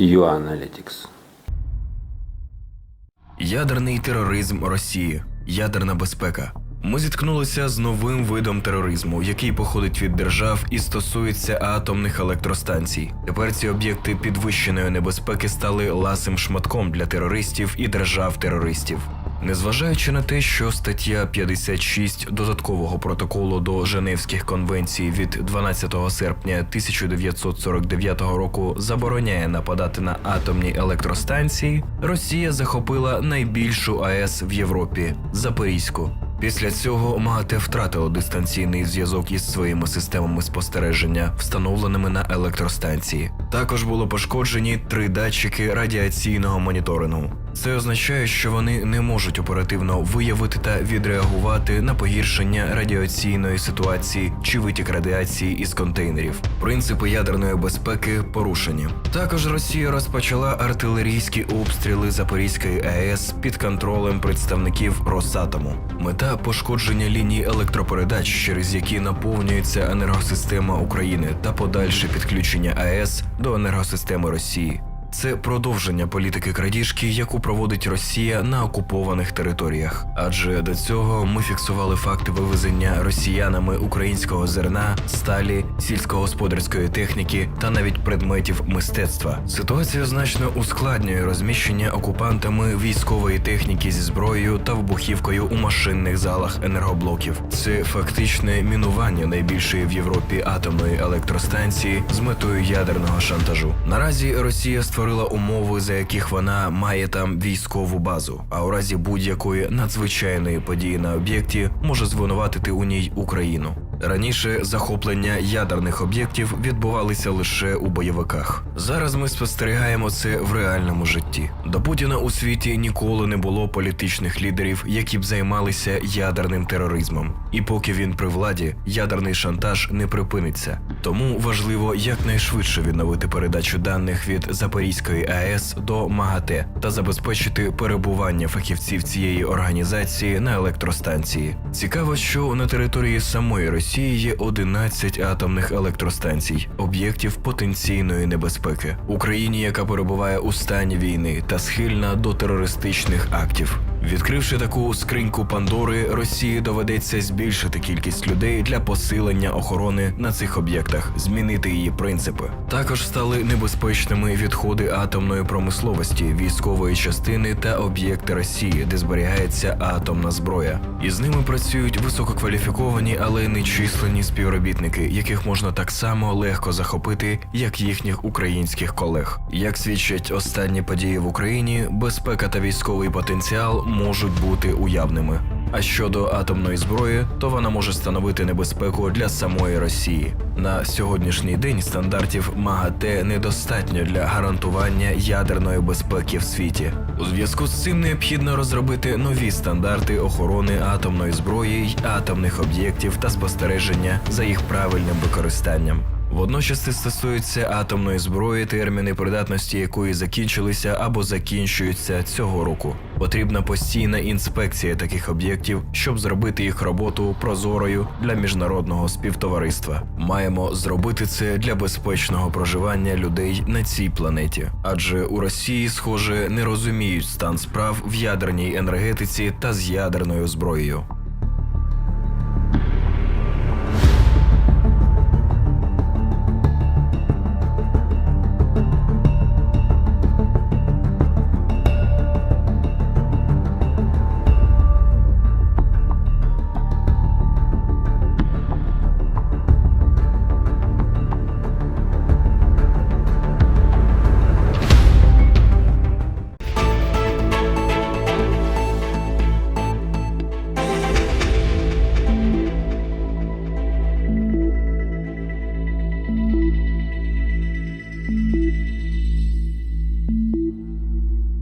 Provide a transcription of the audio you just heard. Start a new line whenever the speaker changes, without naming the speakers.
UAnalytics.
Ядерний тероризм Росії, ядерна безпека. Ми зіткнулися з новим видом тероризму, який походить від держав і стосується атомних електростанцій. Тепер ці об'єкти підвищеної небезпеки стали ласим шматком для терористів і держав-терористів. Незважаючи на те, що стаття 56 додаткового протоколу до Женевських конвенцій від 12 серпня 1949 року забороняє нападати на атомні електростанції, Росія захопила найбільшу АЕС в Європі Запорізьку. Після цього МАГАТЕ втратило дистанційний зв'язок із своїми системами спостереження, встановленими на електростанції. Також було пошкоджені три датчики радіаційного моніторингу. Це означає, що вони не можуть оперативно виявити та відреагувати на погіршення радіаційної ситуації чи витік радіації із контейнерів. Принципи ядерної безпеки порушені. Також Росія розпочала артилерійські обстріли Запорізької АЕС під контролем представників Росатому. Мета пошкодження ліній електропередач, через які наповнюється енергосистема України, та подальше підключення АЕС до енергосистеми Росії. Це продовження політики крадіжки, яку проводить Росія на окупованих територіях. Адже до цього ми фіксували факти вивезення росіянами українського зерна, сталі, сільськогосподарської техніки та навіть предметів мистецтва. Ситуація значно ускладнює розміщення окупантами військової техніки зі зброєю та вибухівкою у машинних залах енергоблоків. Це фактичне мінування найбільшої в Європі атомної електростанції з метою ядерного шантажу. Наразі Росія створила умови, за яких вона має там військову базу, а у разі будь-якої надзвичайної події на об'єкті може звинуватити у ній Україну. Раніше захоплення ядерних об'єктів відбувалися лише у бойовиках. Зараз ми спостерігаємо це в реальному житті. До Путіна у світі ніколи не було політичних лідерів, які б займалися ядерним тероризмом. І поки він при владі, ядерний шантаж не припиниться. Тому важливо якнайшвидше відновити передачу даних від Запорізької АЕС до МАГАТЕ та забезпечити перебування фахівців цієї організації на електростанції. Цікаво, що на території самої Росії є 11 атомних електростанцій, об'єктів потенційної небезпеки Україні, яка перебуває у стані війни та схильна до терористичних актів. Відкривши таку скриньку Пандори, Росії доведеться збільшити кількість людей для посилення охорони на цих об'єктах, змінити її принципи. Також стали небезпечними відходи атомної промисловості, військової частини та об'єкти Росії, де зберігається атомна зброя. І з ними працюють висококваліфіковані, але нечисленні співробітники, яких можна так само легко захопити, як їхніх українських колег. Як свідчать останні події в Україні, безпека та військовий потенціал можуть бути уявними. А щодо атомної зброї, то вона може становити небезпеку для самої Росії. На сьогоднішній день стандартів МАГАТЕ недостатньо для гарантування ядерної безпеки в світі. У зв'язку з цим необхідно розробити нові стандарти охорони атомної зброї й атомних об'єктів та спостереження за їх правильним використанням. Водночас це стосується атомної зброї, терміни придатності якої закінчилися або закінчуються цього року. Потрібна постійна інспекція таких об'єктів, щоб зробити їх роботу прозорою для міжнародного співтовариства. Маємо зробити це для безпечного проживання людей на цій планеті, адже у Росії, схоже, не розуміють стан справ в ядерній енергетиці та з ядерною зброєю.